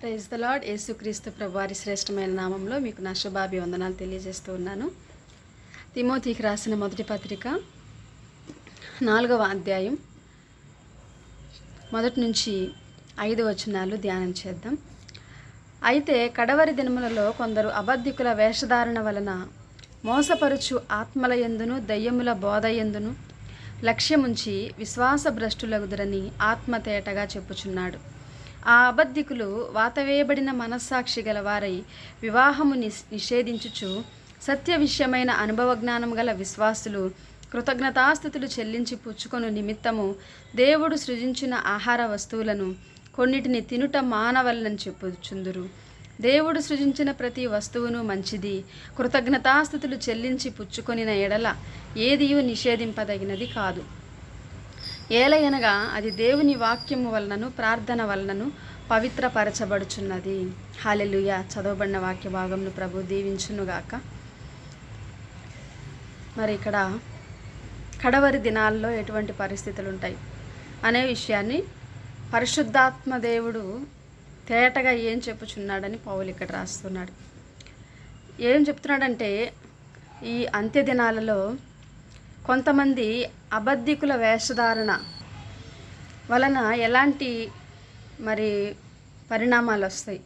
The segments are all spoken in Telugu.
ప్రైజ్ ద లాడ్ యేసుక్రీస్తు ప్రభువారి శ్రేష్టమైన నామంలో మీకు నా శుభాభివందనాలు తెలియజేస్తూ ఉన్నాను. తిమోతికి రాసిన మొదటి పత్రిక నాలుగవ అధ్యాయం మొదటి నుంచి ఐదు వచనాలు ధ్యానం చేద్దాం. అయితే కడవరి దినములలో కొందరు అబద్ధికుల వేషధారణ వలన మోసపరుచు ఆత్మల ఎందును దయ్యముల బోధ ఎందును లక్ష్యముంచి విశ్వాస భ్రష్టులగుదురని ఆత్మ చెప్పుచున్నాడు. ఆ అబద్ధికులు వాతవేయబడిన మనస్సాక్షి గలవారై వివాహము నిష్ నిషేధించుచు సత్య విషయమైన అనుభవ జ్ఞానం గల విశ్వాసులు కృతజ్ఞతాస్థుతులు చెల్లించి పుచ్చుకొను నిమిత్తము దేవుడు సృజించిన ఆహార వస్తువులను కొన్నిటిని తినుట మానవల్లని చెప్పుచుందురు. దేవుడు సృజించిన ప్రతి వస్తువును మంచిది కృతజ్ఞతాస్థుతులు చెల్లించి పుచ్చుకొనిన ఎడల ఏదియూ నిషేధింపదగినది కాదు. ఏలయనగా అది దేవుని వాక్యము వలనను ప్రార్థన వలనను పవిత్రపరచబడుచున్నది. హాలెలుయ చదవబడిన వాక్య భాగంను ప్రభు దీవించునుగాక. మరి ఇక్కడ కడవరి దినాల్లో ఎటువంటి పరిస్థితులు ఉంటాయి అనే విషయాన్ని పరిశుద్ధాత్మ దేవుడు తేటగా ఏం చెప్పుచున్నాడని పౌలు ఇక్కడ రాస్తున్నాడు. ఏం చెప్తున్నాడంటే ఈ అంత్య దినాలలో కొంతమంది అబద్ధికుల వేషధారణ వలన ఎలాంటి మరి పరిణామాలు వస్తాయి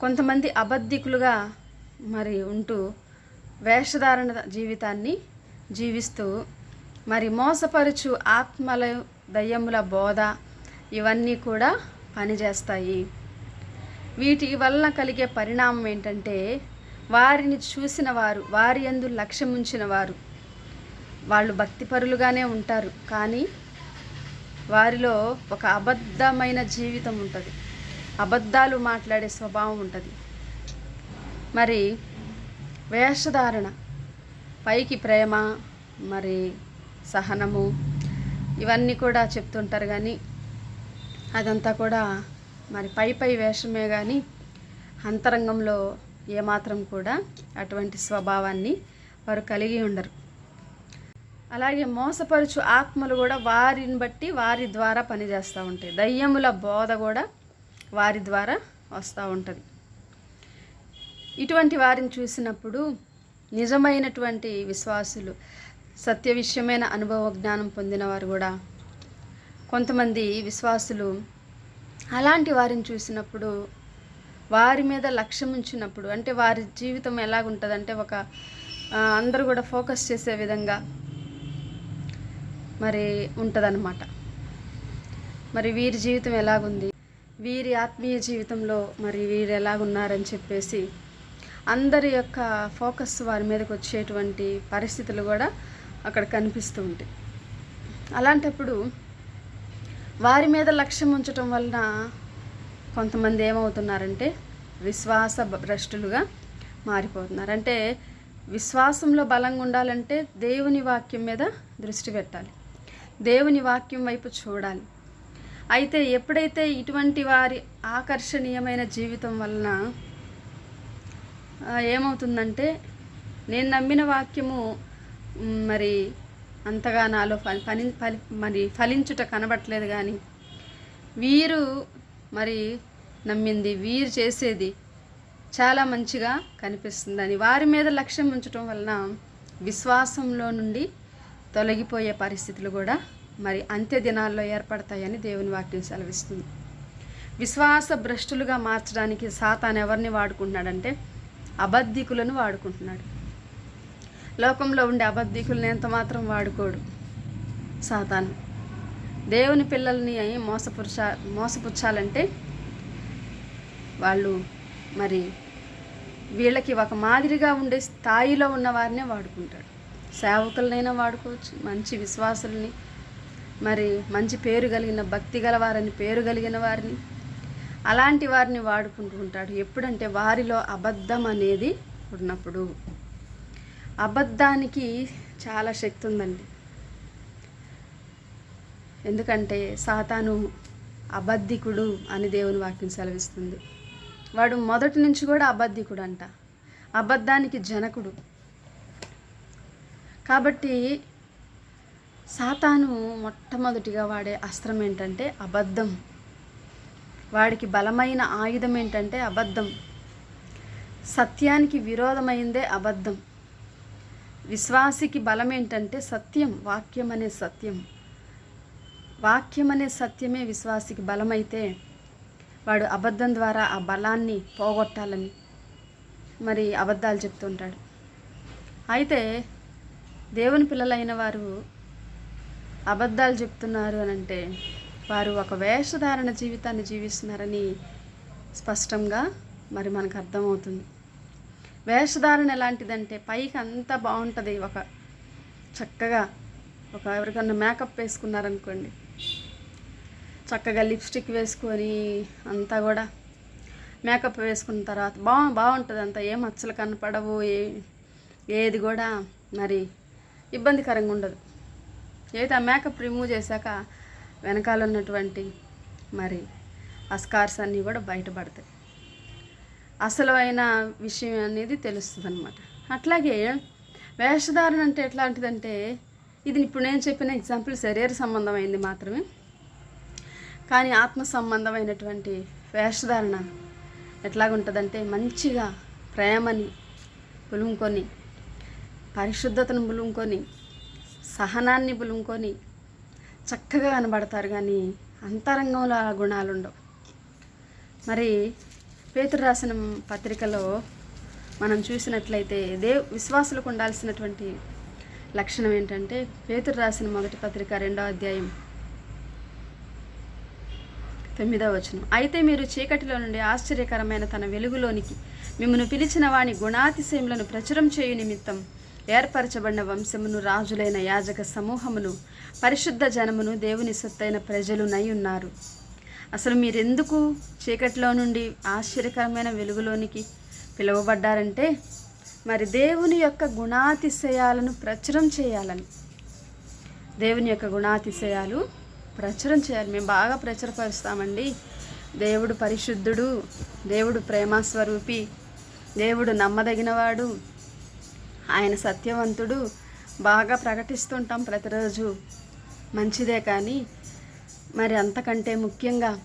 కొంతమంది అబద్ధికులుగా మరి ఉంటూ వేషధారణ జీవితాన్ని జీవిస్తూ మరి మోసపరుచు ఆత్మల దయ్యముల బోధ ఇవన్నీ కూడా పనిచేస్తాయి. వీటి వలన కలిగే పరిణామం ఏంటంటే వారిని చూసిన వారు వారి ఎందు లక్ష్యముంచిన వారు వాళ్ళు భక్తిపరులుగానే ఉంటారు. కానీ వారిలో ఒక అబద్ధమైన జీవితం ఉంటుంది. అబద్ధాలు మాట్లాడే స్వభావం ఉంటుంది. మరి వేషధారణ పైకి ప్రేమ మరి సహనము ఇవన్నీ కూడా చెప్తుంటారు కానీ అదంతా కూడా మరి పై పై వేషమే కానీ అంతరంగంలో ఏమాత్రం కూడా అటువంటి స్వభావాన్ని వారు కలిగి ఉండరు. అలాగే మోసపరుచు ఆత్మలు కూడా వారిని బట్టి వారి ద్వారా పనిచేస్తూ ఉంటాయి. దయ్యముల బోధ కూడా వారి ద్వారా వస్తూ ఉంటుంది. ఇటువంటి వారిని చూసినప్పుడు నిజమైనటువంటి విశ్వాసులు సత్య విషయమైన అనుభవ జ్ఞానం పొందిన వారు కూడా కొంతమంది విశ్వాసులు అలాంటి వారిని చూసినప్పుడు వారి మీద లక్ష్యం ఉంచినప్పుడు అంటే వారి జీవితం ఎలాగుంటుందంటే ఒక అందరూ కూడా ఫోకస్ చేసే విధంగా మరి ఉంటుందన్నమాట. మరి వీరి జీవితం ఎలాగుంది? వీరి ఆత్మీయ జీవితంలో మరి వీరు ఎలాగున్నారని చెప్పేసి అందరి యొక్క ఫోకస్ వారి మీదకి వచ్చేటువంటి పరిస్థితులు కూడా అక్కడ కనిపిస్తూ ఉంటాయి. అలాంటప్పుడు వారి మీద లక్ష్యం ఉంచటం వలన కొంతమంది ఏమవుతున్నారంటే విశ్వాస భ్రష్టులుగా మారిపోతున్నారు. అంటే విశ్వాసంలో బలంగా ఉండాలంటే దేవుని వాక్యం మీద దృష్టి పెట్టాలి. దేవుని వాక్యం వైపు చూడాలి. అయితే ఎప్పుడైతే ఇటువంటి వారి ఆకర్షణీయమైన జీవితం వలన ఏమవుతుందంటే నేను నమ్మిన వాక్యము మరి అంతగా నాలో ఫలి పని ఫలి మరి ఫలించుట కనబట్లేదు కానీ వీరు మరి నమ్మింది వీరు చేసేది చాలా మంచిగా కనిపిస్తుందని. వారి మీద లక్ష్యం ఉంచడం వలన విశ్వాసంలో నుండి తొలగిపోయే పరిస్థితులు కూడా మరి అంత్య దినాల్లో ఏర్పడతాయని దేవుని వాక్యం సెలవిస్తుంది. విశ్వాస భ్రష్టులుగా మార్చడానికి సాతాన్ ఎవరిని వాడుకుంటున్నాడంటే అబద్ధికులను వాడుకుంటున్నాడు. లోకంలో ఉండే అబద్ధికులను ఎంత మాత్రం వాడుకోడు సాతాను. దేవుని పిల్లల్ని మోసపుచ్చా మోసపుచ్చాలంటే వాళ్ళు మరి వీళ్ళకి ఒక మాదిరిగా ఉండే స్థాయిలో ఉన్న వారినే వాడుకుంటాడు. సేవకులనైనా వాడుకోవచ్చు మంచి విశ్వాసుల్ని మరి మంచి పేరు కలిగిన భక్తి గల వారని పేరు కలిగిన వారిని. అలాంటి వారిని వాడుకుంటూ ఉంటాడు. ఎప్పుడంటే వారిలో అబద్ధం అనేది ఉన్నప్పుడు. అబద్ధానికి చాలా శక్తి ఉందండి. ఎందుకంటే సాతాను అబద్ధికుడు అని దేవుని వాక్యం సెలవిస్తుంది. వాడు మొదటి నుంచి కూడా అబద్ధికుడు అంట అబద్ధానికి జనకుడు. కాబట్టి సాతాను మొట్టమొదటిగా వాడే అస్త్రం ఏంటంటే అబద్ధం. వాడికి బలమైన ఆయుధం ఏంటంటే అబద్ధం. సత్యానికి విరోధమైందే అబద్ధం. విశ్వాసికి బలం ఏంటంటే సత్యం వాక్యం అనే సత్యం. వాక్యం అనే సత్యమే విశ్వాసికి బలమైతే వాడు అబద్ధం ద్వారా ఆ బలాన్ని పోగొట్టాలని మరి అబద్ధాలు చెప్తుంటాడు అయితే దేవుని పిల్లలైన వారు అబద్ధాలు చెప్తున్నారు అని అంటే వారు ఒక వేషధారణ జీవితాన్ని జీవిస్తున్నారని స్పష్టంగా మరి మనకు అర్థమవుతుంది. వేషధారణ ఎలాంటిదంటే పైకి అంతా బాగుంటుంది ఒక చక్కగా ఒక ఎవరికన్నా మేకప్ వేసుకున్నారనుకోండి. చక్కగా లిప్స్టిక్ వేసుకొని అంతా కూడా మేకప్ వేసుకున్న తర్వాత బా బాగుంటుంది అంతా ఏ మచ్చలు కనపడవు ఏ ఏది కూడా మరి ఇబ్బందికరంగా ఉండదు. ఏదైతే ఆ మేకప్ రిమూవ్ చేశాక వెనకాల ఉన్నటువంటి మరి ఆ స్కార్స్ అన్నీ కూడా బయటపడతాయి. అసలు అయిన విషయం అనేది తెలుస్తుంది అనమాట అట్లాగే వేషధారణ అంటే ఎట్లాంటిదంటే ఇది ఇప్పుడు నేను చెప్పిన ఎగ్జాంపుల్ శరీర సంబంధమైంది మాత్రమే. కానీ ఆత్మ సంబంధమైనటువంటి వేషధారణ ఎట్లాగుంటుందంటే మంచిగా ప్రేమని పులుముకొని పరిశుద్ధతను బులుముకొని సహనాన్ని బులుముకొని చక్కగా కనబడతారు కానీ అంతరంగంలో ఆ గుణాలు ఉండవు మరి పేతురు రాసిన పత్రికలో మనం చూసినట్లయితే దేవ్ విశ్వాసులకు ఉండాల్సినటువంటి లక్షణం ఏంటంటే పేతురు రాసిన మొదటి పత్రిక రెండో అధ్యాయం తొమ్మిదవ వచనం. అయితే మీరు చీకటిలో నుండి ఆశ్చర్యకరమైన తన వెలుగులోనికి మిమ్మల్ని పిలిచిన వాని గుణాతిశయములను ప్రచురం చేయు నిమిత్తం ఏర్పరచబడిన వంశమును రాజులైన యాజక సమూహమును పరిశుద్ధ జనమును దేవుని సొత్తైన ప్రజలునై ఉన్నారు. అసలు మీరెందుకు చీకట్లో నుండి ఆశ్చర్యకరమైన వెలుగులోనికి పిలువబడ్డారంటే మరి దేవుని యొక్క గుణాతిశయాలను ప్రచురం చేయాలని. దేవుని యొక్క గుణాతిశయాలు ప్రచురం చేయాలి. మేము బాగా ప్రచురపరుస్తామండి. దేవుడు పరిశుద్ధుడు దేవుడు ప్రేమస్వరూపి దేవుడు నమ్మదగినవాడు ఆయన సత్యవంతుడు. బాగా ప్రకటిస్తుంటాం ప్రతిరోజు. మంచిదే కానీ మరి అంతకంటే ముఖ్యంగా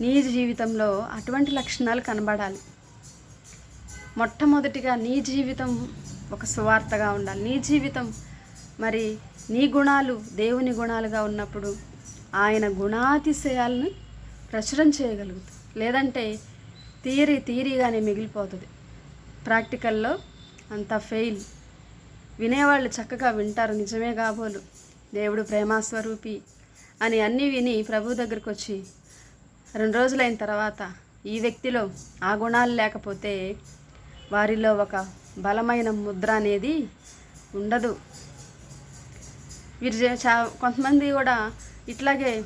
నీ జీవితంలో అటువంటి లక్షణాలు కనబడాలి. మొట్టమొదటిగా నీ జీవితం ఒక సువార్తగా ఉండాలి. నీ జీవితం మరి నీ గుణాలు దేవుని గుణాలుగా ఉన్నప్పుడు ఆయన గుణాతిశయాలను ప్రచురం చేయగలుగుతుంది లేదంటే థియరీ థియరీగానే మిగిలిపోతుంది. ప్రాక్టికల్లో అంతా ఫెయిల్ వినేవాళ్ళు చక్కగా వింటారు. నిజమే కాబోలు. దేవుడు ప్రేమాస్వరూపి అని అన్నీ విని ప్రభు దగ్గరికి వచ్చి రెండు రోజులైన తర్వాత ఈ వ్యక్తిలో ఆ గుణాలు లేకపోతే వారిలో ఒక బలమైన ముద్ర అనేది ఉండదు. వీరు చే- చా కొంతమంది కూడా ఇట్లాగే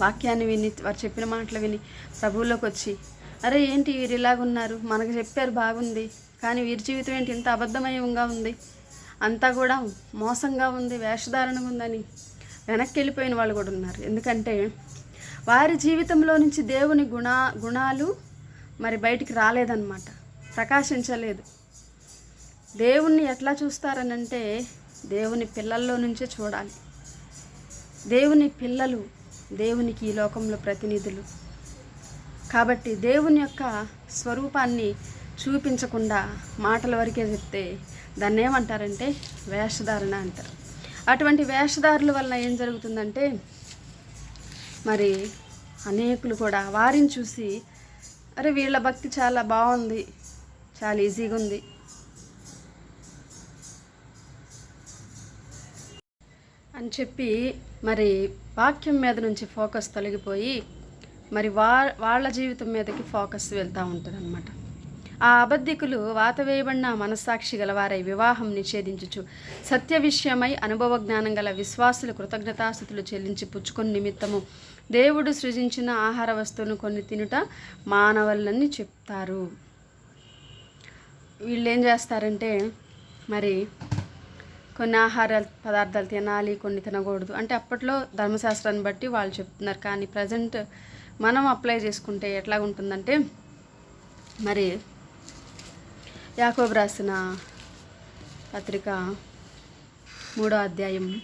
వాక్యాన్ని విని వారు చెప్పిన మాటలు విని ప్రభువులోకి వచ్చి అరే ఏంటి వీరు ఇలాగున్నారు? మనకు చెప్పారు బాగుంది. కానీ వీరి జీవితం ఏంటి? ఇంత అబద్ధమయంగా ఉంది. అంతా కూడా మోసంగా ఉంది వేషధారణగా ఉందని వెనక్కి వెళ్ళిపోయిన వాళ్ళు కూడా ఉన్నారు. ఎందుకంటే వారి జీవితంలో నుంచి దేవుని గుణ గుణాలు మరి బయటికి రాలేదన్నమాట. ప్రకాశించలేదు. దేవుణ్ణి ఎట్లా చూస్తారనంటే దేవుని పిల్లల్లో నుంచే చూడాలి. దేవుని పిల్లలు దేవునికి ఈ లోకంలో ప్రతినిధులు. కాబట్టి దేవుని యొక్క స్వరూపాన్ని చూపించకుండా మాటల వరకే చెప్తే దాన్ని ఏమంటారంటే వేషధారణ అంటారు. అటువంటి వేషధారుల వలన ఏం జరుగుతుందంటే మరి అనేకులు కూడా వారిని చూసి అరే వీళ్ళ భక్తి చాలా బాగుంది చాలా ఈజీగా ఉంది. అని చెప్పి మరి వాక్యం మీద నుంచి ఫోకస్ తొలగిపోయి మరి వా వాళ్ళ జీవితం మీదకి ఫోకస్ వెళ్తూ ఉంటుంది అన్నమాట ఆ అబద్ధికులు వాత వేయబడిన మనస్సాక్షి గలవారై వివాహం నిషేధించుచు సత్య విషయమై అనుభవ జ్ఞానం గల విశ్వాసులు కృతజ్ఞతాస్థుతులు చెల్లించి పుచ్చుకొని నిమిత్తము దేవుడు సృజించిన ఆహార వస్తువును కొన్ని తినుట మానవులని చెప్తారు. వీళ్ళు ఏం చేస్తారంటే మరి కొన్ని ఆహార పదార్థాలు తినాలి కొన్ని తినకూడదు. అంటే అప్పట్లో ధర్మశాస్త్రాన్ని బట్టి వాళ్ళు చెప్తున్నారు. కానీ ప్రజెంట్ మనం అప్లై చేసుకుంటే ఎట్లా ఉంటుందంటే మరి యాకోబు రాసిన పత్రిక మూడో అధ్యాయం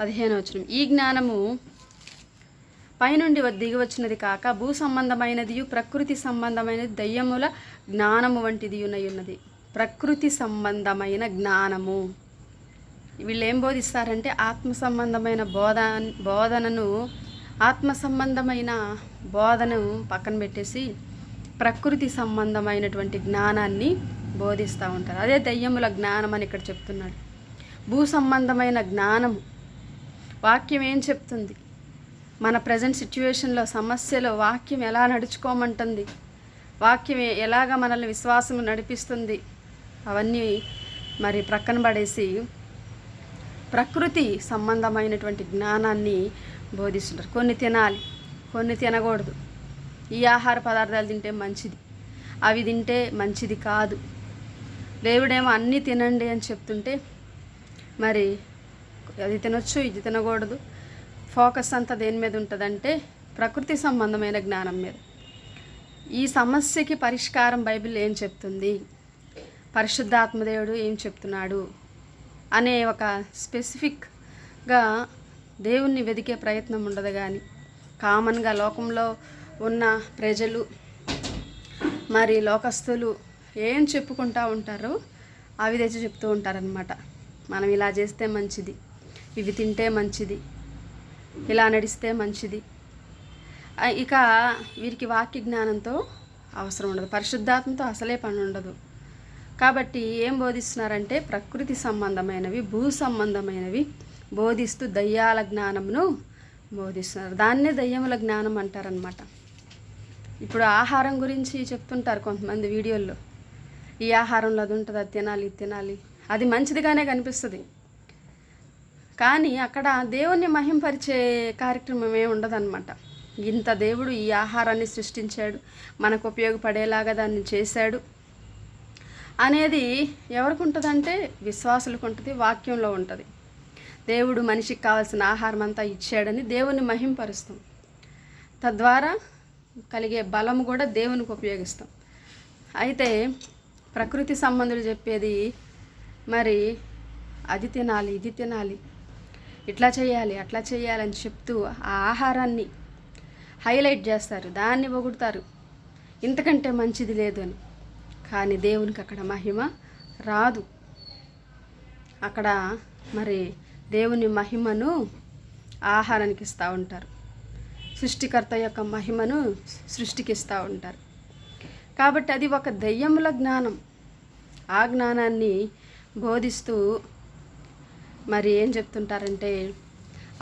పదిహేను వచనం. ఈ జ్ఞానము పైనుండి వ- దిగి వచ్చినది కాక భూ సంబంధమైనది ప్రకృతి సంబంధమైనది దయ్యముల జ్ఞానము వంటిది ఉన్నది ప్రకృతి సంబంధమైన జ్ఞానము. వీళ్ళు ఏం బోధిస్తారంటే ఆత్మ సంబంధమైన బోధ బోధనను ఆత్మ సంబంధమైన బోధను పక్కన పెట్టేసి ప్రకృతి సంబంధమైనటువంటి జ్ఞానాన్ని బోధిస్తూ ఉంటారు. అదే దెయ్యముల జ్ఞానం అని ఇక్కడ చెప్తున్నాడు. భూ సంబంధమైన జ్ఞానము వాక్యం ఏం చెప్తుంది? మన ప్రజెంట్ సిచ్యువేషన్లో సమస్యలో వాక్యం ఎలా నడుచుకోమంటుంది? వాక్యం ఎలాగ మనల్ని విశ్వాసం నడిపిస్తుంది? అవన్నీ మరి ప్రక్కన పడేసి ప్రకృతి సంబంధమైనటువంటి జ్ఞానాన్ని బోధిస్తుంటారు. కొన్ని తినాలి కొన్ని తినకూడదు. ఈ ఆహార పదార్థాలు తింటే మంచిది. అవి తింటే మంచిది కాదు. దేవుడేమో అన్నీ తినండి అని చెప్తుంటే మరి అది తినొచ్చు ఇది తినకూడదు. ఫోకస్ అంతా దేని మీద ఉంటుందంటే ప్రకృతి సంబంధమైన జ్ఞానం మీద. ఈ సమస్యకి పరిష్కారం బైబిల్ ఏం చెప్తుంది? పరిశుద్ధాత్మదేవుడు ఏం చెప్తున్నాడు? అనే ఒక స్పెసిఫిక్గా దేవుణ్ణి వెదికే ప్రయత్నం ఉండదు కానీ కామన్గా లోకంలో ఉన్న ప్రజలు మరి లోకస్తులు ఏం చెప్పుకుంటూ ఉంటారో అవి తెచ్చి చెప్తూ ఉంటారనమాట మనం ఇలా చేస్తే మంచిది ఇవి తింటే మంచిది ఇలా నడిస్తే మంచిది. ఇక వీరికి వాక్య జ్ఞానంతో అవసరం ఉండదు. పరిశుద్ధాత్మతో అసలే పని ఉండదు. కాబట్టి ఏం బోధిస్తున్నారంటే ప్రకృతి సంబంధమైనవి భూ సంబంధమైనవి బోధిస్తూ దయ్యాల జ్ఞానమును బోధిస్తున్నారు. దాన్నే దయ్యముల జ్ఞానం అంటారనమాట ఇప్పుడు ఆహారం గురించి చెప్తుంటారు కొంతమంది వీడియోల్లో. ఈ ఆహారంలో అది ఉంటుంది అది తినాలి ఇది తినాలి. అది మంచిదిగానే కనిపిస్తుంది. కానీ అక్కడ దేవుణ్ణి మహింపరిచే కార్యక్రమం ఏమి ఉండదన్నమాట. ఇంత దేవుడు ఈ ఆహారాన్ని సృష్టించాడు మనకు ఉపయోగపడేలాగా దాన్ని చేశాడు అనేది ఎవరికి ఉంటుందంటే విశ్వాసులకు ఉంటుంది వాక్యంలో ఉంటుంది. దేవుడు మనిషికి కావాల్సిన ఆహారం అంతా ఇచ్చాడని దేవుని మహింపరుస్తాం. తద్వారా కలిగే బలం కూడా దేవునికి ఉపయోగిస్తాం. అయితే ప్రకృతి సంబంధులు చెప్పేది మరి అది తినాలి ఇది తినాలి ఇట్లా చేయాలి అట్లా చేయాలని చెప్తూ ఆ ఆహారాన్ని హైలైట్ చేస్తారు దాన్ని పొగుడతారు. ఇంతకంటే మంచిది లేదు అని. కానీ దేవునికి అక్కడ మహిమ రాదు. అక్కడ మరి దేవుని మహిమను ఆహారానికి ఇస్తూ ఉంటారు. సృష్టికర్త యొక్క మహిమను సృష్టికిస్తూ ఉంటారు. కాబట్టి అది ఒక దయ్యముల జ్ఞానం. ఆ జ్ఞానాన్ని బోధిస్తూ మరి ఏం చెప్తుంటారంటే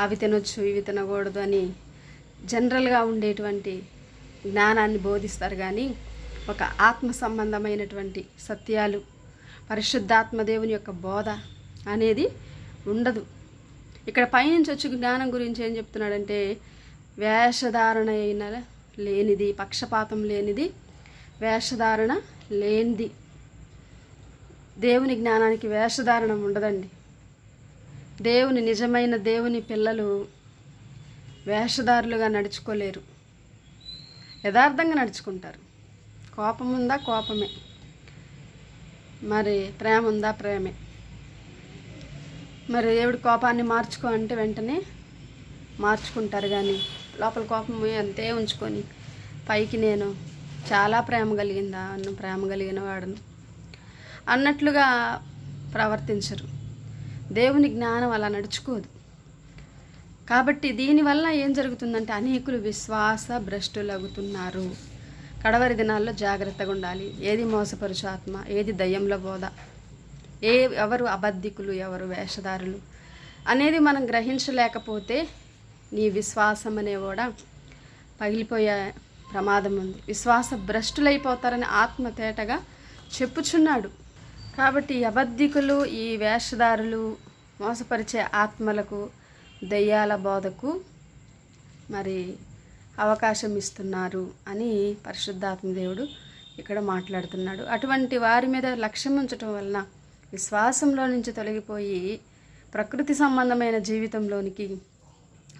అవి తినొచ్చు ఇవి తినకూడదు అని జనరల్గా ఉండేటువంటి జ్ఞానాన్ని బోధిస్తారు. కానీ ఒక ఆత్మ సంబంధమైనటువంటి సత్యాలు పరిశుద్ధాత్మ దేవుని యొక్క బోధ అనేది ఉండదు. ఇక్కడ పైనుంచి వచ్చి జ్ఞానం గురించి ఏం చెప్తున్నాడంటే వేషధారణ అయిన లేనిది పక్షపాతం లేనిది వేషధారణ లేనిది. దేవుని జ్ఞానానికి వేషధారణం ఉండదండి. దేవుని నిజమైన దేవుని పిల్లలు వేషధారులుగా నడుచుకోలేరు. యథార్థంగా నడుచుకుంటారు. కోపం ఉందా? కోపమే. మరి ప్రేమ ఉందా? ప్రేమే. మరి దేవుడి కోపాన్ని మార్చుకో అంటే వెంటనే మార్చుకుంటారు కానీ లోపల కోపం అంతే ఉంచుకొని పైకి నేను చాలా ప్రేమ కలిగిందా అన్న ప్రేమ కలిగిన వాడును. అన్నట్లుగా ప్రవర్తించరు. దేవుని జ్ఞానం అలా నడుచుకోదు. కాబట్టి దీనివల్ల ఏం జరుగుతుందంటే అనేకులు విశ్వాస భ్రష్టులగుతున్నారు. కడవరి దినాల్లో జాగ్రత్తగా ఉండాలి. ఏది మోసపరుచు ఆత్మ ఏది దయ్యంలో బోధ ఏ ఎవరు అబద్ధికులు ఎవరు వేషధారులు అనేది మనం గ్రహించలేకపోతే నీ విశ్వాసం అనే కూడా పగిలిపోయే ప్రమాదం ఉంది. విశ్వాస భ్రష్టులైపోతారని ఆత్మ తేటగా చెప్పుచున్నాడు. కాబట్టి అబద్ధికులు ఈ వేషధారులు మోసపరిచే ఆత్మలకు దయ్యాల బోధకు మరి అవకాశం ఇస్తున్నారు అని పరిశుద్ధాత్మదేవుడు ఇక్కడ మాట్లాడుతున్నాడు. అటువంటి వారి మీద లక్ష్యం ఉంచటం వలన విశ్వాసంలో నుంచి తొలగిపోయి ప్రకృతి సంబంధమైన జీవితంలోనికి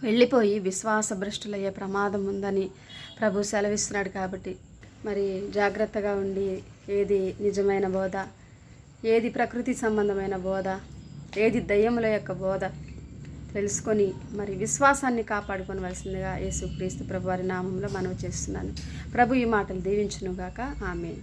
వెళ్ళిపోయి విశ్వాసభ్రష్టులయ్యే ప్రమాదం ఉందని ప్రభు సెలవిస్తున్నాడు కాబట్టి. మరి జాగ్రత్తగా ఉండి ఏది నిజమైన బోధ? ఏది ప్రకృతి సంబంధమైన బోధ? ఏది దయ్యముల యొక్క బోధ? తెలుసుకొని మరి విశ్వాసాన్ని కాపాడుకోవలసిందిగా యేసుక్రీస్తు ప్రభు వారి నామంలో మనవి చేస్తున్నాను. ప్రభు ఈ మాటలు దీవించునుగాక. ఆమె